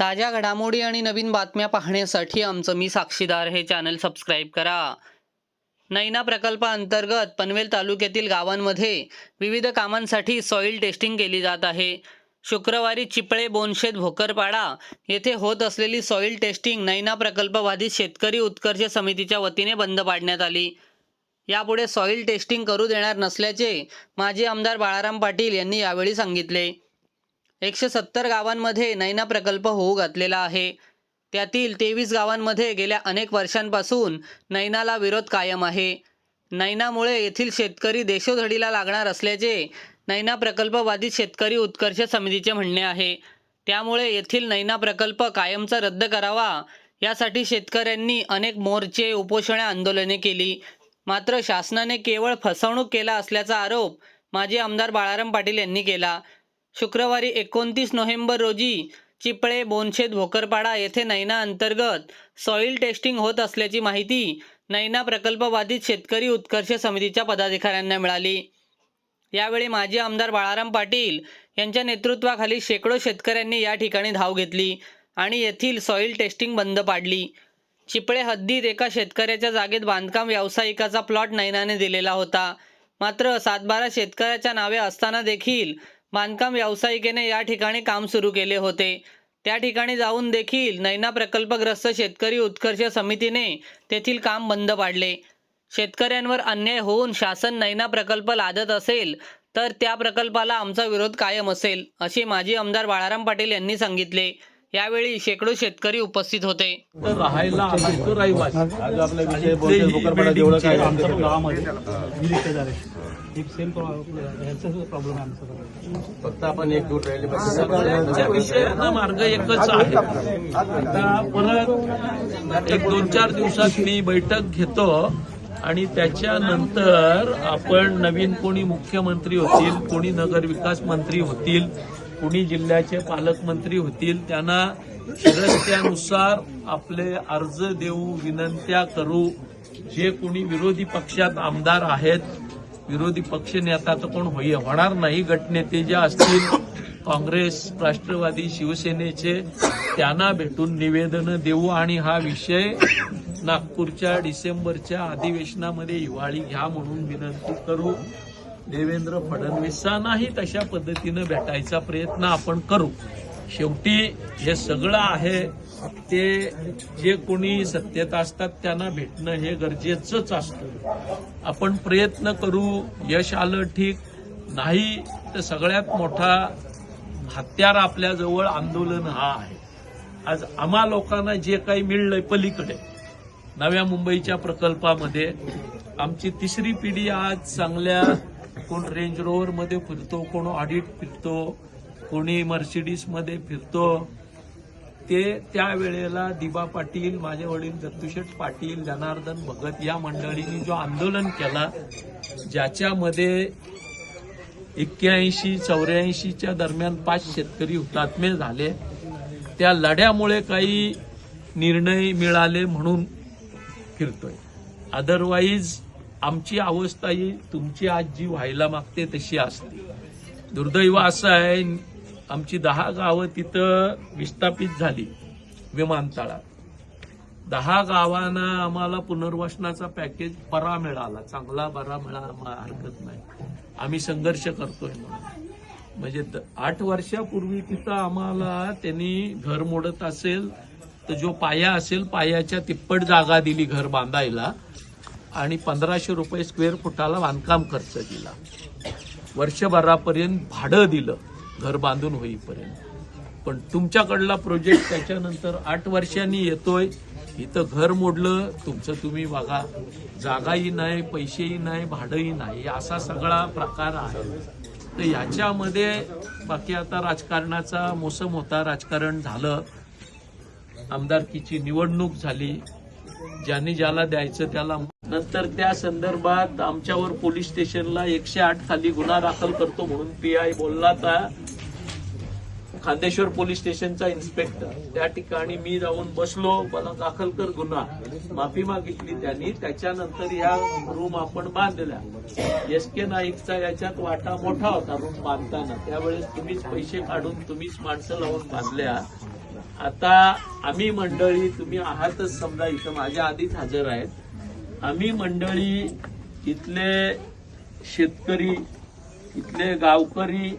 ताज्या घडामोडी आणि नवीन बातम्या पाहण्यासाठी आमचं मी साक्षीदार हे चॅनल सबस्क्राईब करा. नैना प्रकल्पाअंतर्गत पनवेल तालुक्यातील गावांमध्ये विविध कामांसाठी सॉईल टेस्टिंग केली जात आहे. शुक्रवारी चिपळे बोनशेत भोकरपाडा येथे होत असलेली सॉईल टेस्टिंग नैना प्रकल्पबाधित शेतकरी उत्कर्ष समितीच्या वतीने बंद पाडण्यात आली. यापुढे सॉईल टेस्टिंग करू देणार नसल्याचे माजी आमदार बाळाराम पाटील यांनी यावेळी सांगितले. एकशे सत्तर गावांमध्ये नैना प्रकल्प होऊ घातलेला आहे. त्यातील तेवीस गावांमध्ये गेल्या अनेक वर्षांपासून नैनाला विरोध कायम आहे. नैनामुळे येथील शेतकरी देशोधडीला लागणार असल्याचे नैना प्रकल्पबाधित शेतकरी उत्कर्ष समितीचे म्हणणे आहे. त्यामुळे येथील नैना प्रकल्प कायमचा रद्द करावा यासाठी शेतकऱ्यांनी अनेक मोर्चे उपोषणे आंदोलने केली. मात्र शासनाने केवळ फसवणूक केला असल्याचा आरोप माजी आमदार बाळाराम पाटील यांनी केला. शुक्रवारी एकोणतीस नोव्हेंबर रोजी चिपळे बोनशेत भोकरपाडा येथे नैना अंतर्गत सॉईल टेस्टिंग होत असल्याची माहिती नैना प्रकल्पबाधित शेतकरी उत्कर्ष समितीच्या पदाधिकाऱ्यांना मिळाली. यावेळी माजी आमदार बाळाराम पाटील यांच्या नेतृत्वाखाली शेकडो शेतकऱ्यांनी या ठिकाणी धाव घेतली आणि येथील सॉईल टेस्टिंग बंद पाडली. चिपळे हद्दीत एका शेतकऱ्याच्या जागेत बांधकाम व्यावसायिकाचा प्लॉट नैनाने दिलेला होता. मात्र सातबारा शेतकऱ्याच्या नावे असताना देखील बांधकाम व्यावसायिकेने या ठिकाणी काम सुरू केले होते. त्या ठिकाणी जाऊन देखील नैना प्रकल्पग्रस्त शेतकरी उत्कर्ष समितीने तेथील काम बंद पाडले. शेतकऱ्यांवर अन्याय होऊन शासन नैना प्रकल्प लादत असेल तर त्या प्रकल्पाला आमचा विरोध कायम असेल असे माजी आमदार बाळाराम पाटील यांनी सांगितले. यावेळी शेकडो शेतकरी उपस्थित होते. राहायला फक्त आपण एक दूर राहिले सगळ्यांच्या मार्ग एकच आहे. आता परत एक दोन चार दिवसात मी बैठक घेतो आणि त्याच्यानंतर आपण नवीन कोणी मुख्यमंत्री होतील कोणी नगरविकास मंत्री होतील कुणी जिल्ह्याचे पालकमंत्री होतील त्यांना रस्त्यानुसार आपले अर्ज देऊ विनंत्या करू. जे कोणी विरोधी पक्षात आमदार आहेत विरोधी पक्ष नेता तर कोण होई होणार नाही. गटनेते जे असतील काँग्रेस राष्ट्रवादी शिवसेनेचे त्यांना भेटून निवेदन देऊ. आणि हा विषय नागपूरच्या डिसेंबरच्या अधिवेशनामध्ये हिवाळी घ्या म्हणून विनंती करू. देवेंद्र फडणवीसांनाही तशा पद्धतीनं भेटायचा प्रयत्न आपण करू. शेवटी हे सगळं आहे ते जे कोणी सत्तेत असतात त्यांना भेटणं हे गरजेचंच असतं. आपण प्रयत्न करू यश आलं ठीक. नाही तर सगळ्यात मोठा हत्यार आपल्याजवळ आंदोलन हा आहे. आज आम्हा लोकांना जे काही मिळलंय पलीकडे नव्या मुंबईच्या प्रकल्पामध्ये आमची तिसरी पिढी आज चांगल्या कोण रेंज रोवर मध्ये फिरतो कोण ऑडिट फिरतो कोणी मर्सिडीजमध्ये फिरतो ते त्यावेळेला दिबा पाटील माझे वडील दत्तुशेठ पाटील जनार्दन भगत या मंडळींनी जो आंदोलन केला ज्याच्यामध्ये एक्क्याऐंशी चौऱ्याऐंशीच्या दरम्यान पाच शेतकरी हुतात्मे झाले. त्या लढ्यामुळे काही निर्णय मिळाले म्हणून फिरतोय. अदरवाईज आमची अवस्था ही तुमची आज जी व्हायला मागते तशी असते. दुर्दैव असं आहे आमची दहा गावं तिथं विस्थापित झाली विमानतळात. दहा गावांना आम्हाला पुनर्वसनाचा पॅकेज बरा मिळाला. चांगला बरा मिळाला हरकत नाही. आम्ही संघर्ष करतोय म्हणून. म्हणजे द- आठ वर्षापूर्वी तिथं आम्हाला त्यांनी घर मोडत असेल तर जो पाया असेल पायाच्या तिप्पट जागा दिली घर बांधायला. आणि पंधराशे रुपये स्क्वेअर फुटाला बांधकाम खर्च दिला. वर्षभरापर्यंत भाडं दिलं घर बांधून होईपर्यंत. पण तुमच्याकडला प्रोजेक्ट त्याच्यानंतर आठ वर्षांनी येतोय. इथं घर मोडलं तुमचं तुम्ही बघा. जागाही नाही पैसेही नाही भाडंही नाही. असा सगळा प्रकार आहे. तर याच्यामध्ये बाकी आता राजकारणाचा मोसम होता. राजकारण झालं. आमदारकीची निवडणूक झाली. ज्यांनी ज्याला द्यायचं त्याला. नंतर त्या संदर्भात आमच्यावर पोलीस स्टेशनला एकशे आठ खाली गुन्हा दाखल करतो म्हणून पी आय बोलला तर खांदेश्वर पोलीस स्टेशनचा इन्स्पेक्टर. त्या ठिकाणी मी जाऊन बसलो. मला दाखल कर गुन्हा. माफी मागितली त्यांनी. त्याच्यानंतर या रूम आपण बांधल्या. एस के नाईकचा याच्यात वाटा मोठा होता रूम बांधताना. त्यावेळेस तुम्हीच पैसे काढून तुम्हीच माणसं लावून बांधल्या. आता आम्ही मंडळी तुम्ही आहातच समजा इथं माझ्या आधीच हजर आहेत. आम्ही मंडळी इथले शेतकरी इथले गावकरी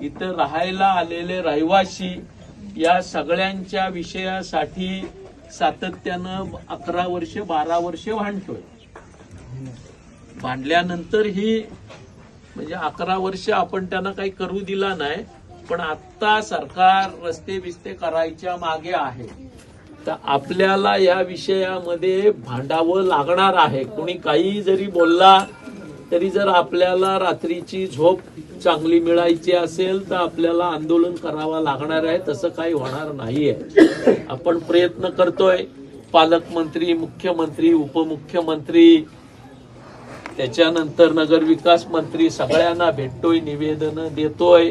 इथं राहायला आलेले रहिवासी या सगळ्यांच्या विषयासाठी सातत्यानं अकरा वर्ष बारा वर्ष भांडतोय. भांडल्यानंतरही म्हणजे अकरा वर्ष आपण त्यांना काही करू दिला नाही पण आता सरकार रस्ते बिस्ते करायच्या मागे आहे. तर आपल्याला या विषयामध्ये भांडावं लागणार आहे. कोणी काही जरी बोलला तरी जर आपल्याला रात्रीची झोप चांगली मिळायची असेल तर आपल्याला आंदोलन करावं लागणार आहे. तसं काही होणार नाहीये. आपण प्रयत्न करतोय. पालकमंत्री मुख्यमंत्री उपमुख्यमंत्री त्याच्यानंतर नगरविकास मंत्री सगळ्यांना भेटतोय निवेदन देतोय.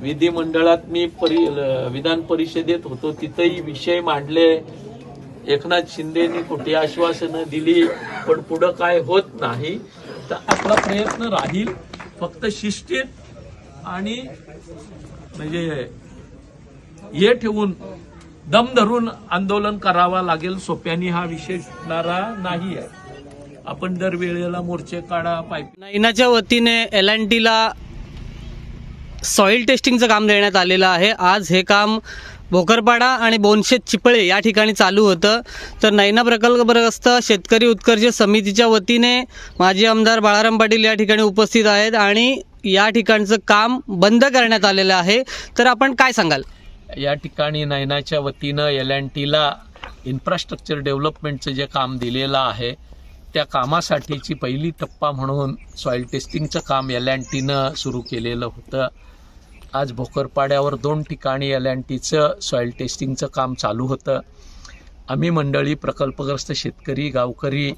विधिमंडळात मी परि विधान परिषदेत होतो. तिथंही विषय मांडले. एकनाथ शिंदेनी कुठे आश्वासनं दिली पण पुढं काय होत नाही. तर आपला प्रयत्न राहील फक्त शिस्तीत आणि म्हणजे हे ठेवून दम धरून आंदोलन करावा लागेल. सोप्याने हा विषय सुटणारा नाही आहे. आपण दर वेळेला मोर्चे काढा पाईप नैनाच्या वतीने एल अँड टीला सॉइल टेस्टिंगचं काम देण्यात आलेलं आहे. आज हे काम भोकरपाडा आणि बोनशेत चिपळे या ठिकाणी चालू होतं. तर नैना प्रकल्पग्रस्त शेतकरी उत्कर्ष समितीच्या वतीने माजी आमदार बाळाराम पाटील या ठिकाणी उपस्थित आहेत आणि या ठिकाणचं काम बंद करण्यात आलेलं आहे. तर आपण काय सांगाल? या ठिकाणी नैनाच्या वतीनं एल अँड टीला इन्फ्रास्ट्रक्चर डेव्हलपमेंटचं जे काम दिलेलं आहे त्या कामासाठीची पहिली टप्पा म्हणून सॉईल टेस्टिंगचं काम एल अँड टीनं सुरू केलेलं होतं. आज भोकरपाड्यावर दोन ठिकाणी एल अँड टीचं सॉईल टेस्टिंगचं काम चालू होतं. आम्ही मंडळी प्रकल्पग्रस्त शेतकरी गावकरी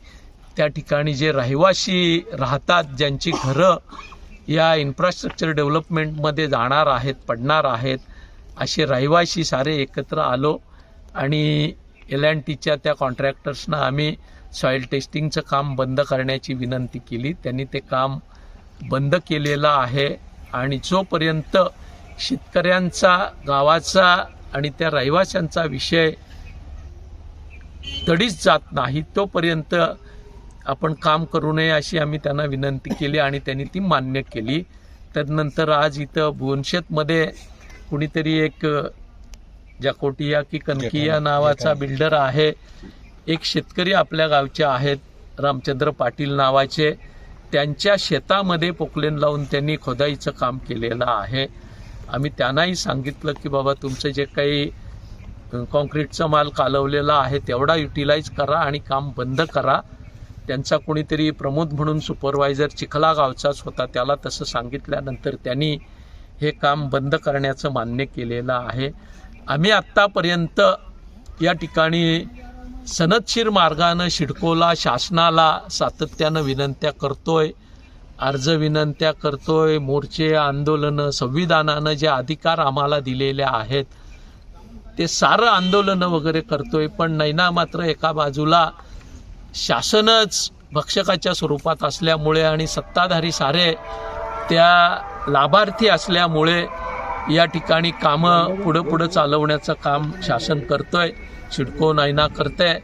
त्या ठिकाणी जे रहिवासी राहतात ज्यांची घरं या इन्फ्रास्ट्रक्चर डेव्हलपमेंटमध्ये जाणार आहेत पडणार आहेत असे रहिवासी सारे एकत्र आलो आणि एल अँड टीच्या त्या कॉन्ट्रॅक्टर्सना आम्ही सॉईल टेस्टिंगचं काम बंद करण्याची विनंती केली. त्यांनी ते काम बंद केलेलं आहे. आणि जोपर्यंत शेतकऱ्यांचा गावाचा आणि त्या रहिवाशांचा विषय तडीच जात नाही तोपर्यंत आपण काम करू नये अशी आम्ही त्यांना विनंती केली आणि त्यांनी ती मान्य केली. त्यानंतर आज इथं बोनशेतमध्ये कुणीतरी एक जाकोटिया की कनकिया नावाचा बिल्डर आहे. एक शेतकरी आपल्या गावचे आहेत रामचंद्र पाटील नावाचे. त्यांच्या शेतामध्ये पोकलेन लावून त्यांनी खोदाईचं काम केलेलं आहे. आम्ही त्यांनाही सांगितलं की बाबा तुमचं जे काही कॉन्क्रीटचा माल कालवलेला आहे तेवढा युटिलाइज करा आणि काम बंद करा. त्यांचा कोणीतरी प्रमोद म्हणून सुपरवायझर चिखला गावचाच होता त्याला तसं सांगितल्यानंतर त्यांनी हे काम बंद करण्याचं मान्य केलेलं आहे. आम्ही आत्तापर्यंत या ठिकाणी सनदशीर मार्गानं शिडकोला शासनाला सातत्यानं विनंत्या करतोय अर्ज विनंत्या करतोय मोर्चे आंदोलनं संविधानानं जे अधिकार आम्हाला दिलेले आहेत ते सारं आंदोलनं वगैरे करतोय पण नैना मात्र एका बाजूला शासनच भक्षकाच्या स्वरूपात असल्यामुळे आणि सत्ताधारी सारे त्या लाभार्थी असल्यामुळे या ठिकाणी कामं पुढं पुढं चालवण्याचं काम शासन करतोय सिडको करतं आहे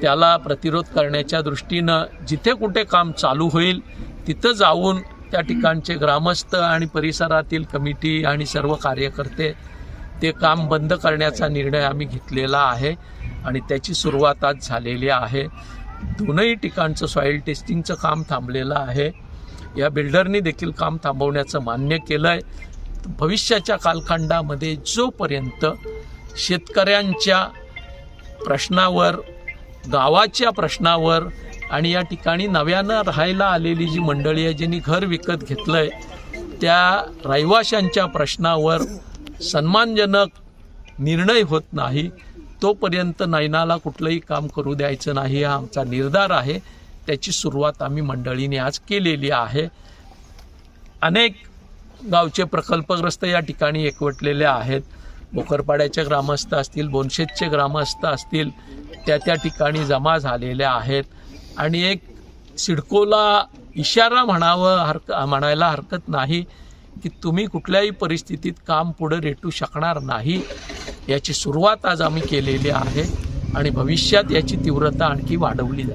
त्याला प्रतिरोध करण्याच्या दृष्टीनं जिथे कुठे काम चालू होईल तिथं जाऊन त्या ठिकाणचे ग्रामस्थ आणि परिसरातील कमिटी आणि सर्व कार्यकर्ते ते काम बंद करण्याचा निर्णय आम्ही घेतलेला आहे आणि त्याची सुरुवात आज झालेली आहे. दोनही ठिकाणचं सॉईल टेस्टिंगचं काम थांबलेलं आहे. या बिल्डरनी देखील काम थांबवण्याचं मान्य केलं आहे भविष्याच्या कालखंडामध्ये जोपर्यंत शेतकऱ्यांच्या प्रश्नावर गावाच्या प्रश्नावर आणि या ठिकाणी नव्यानं राहायला आलेली जी मंडळी आहे ज्यांनी घर विकत घेतलं आहे त्या रहिवाशांच्या प्रश्नावर सन्मानजनक निर्णय होत नाही तोपर्यंत नैनाला कुठलंही काम करू द्यायचं नाही हा आमचा निर्धार आहे. त्याची सुरुवात आम्ही मंडळीने आज केलेली आहे. अनेक गावचे प्रकल्पग्रस्त या ठिकाणी एकवटलेले आहेत. भोकरपाड्याचे ग्रामस्थ असतील बोनशेतचे ग्रामस्थ असतील त्या त्या ठिकाणी जमा झालेल्या आहेत. आणि एक सिडकोला इशारा म्हणावं हरक म्हणायला हरकत नाही की तुम्ही कुठल्याही परिस्थितीत काम पुढं रेटू शकणार नाही. याची सुरुवात आज आम्ही केलेली आहे आणि भविष्यात याची तीव्रता आणखी वाढवली जाईल.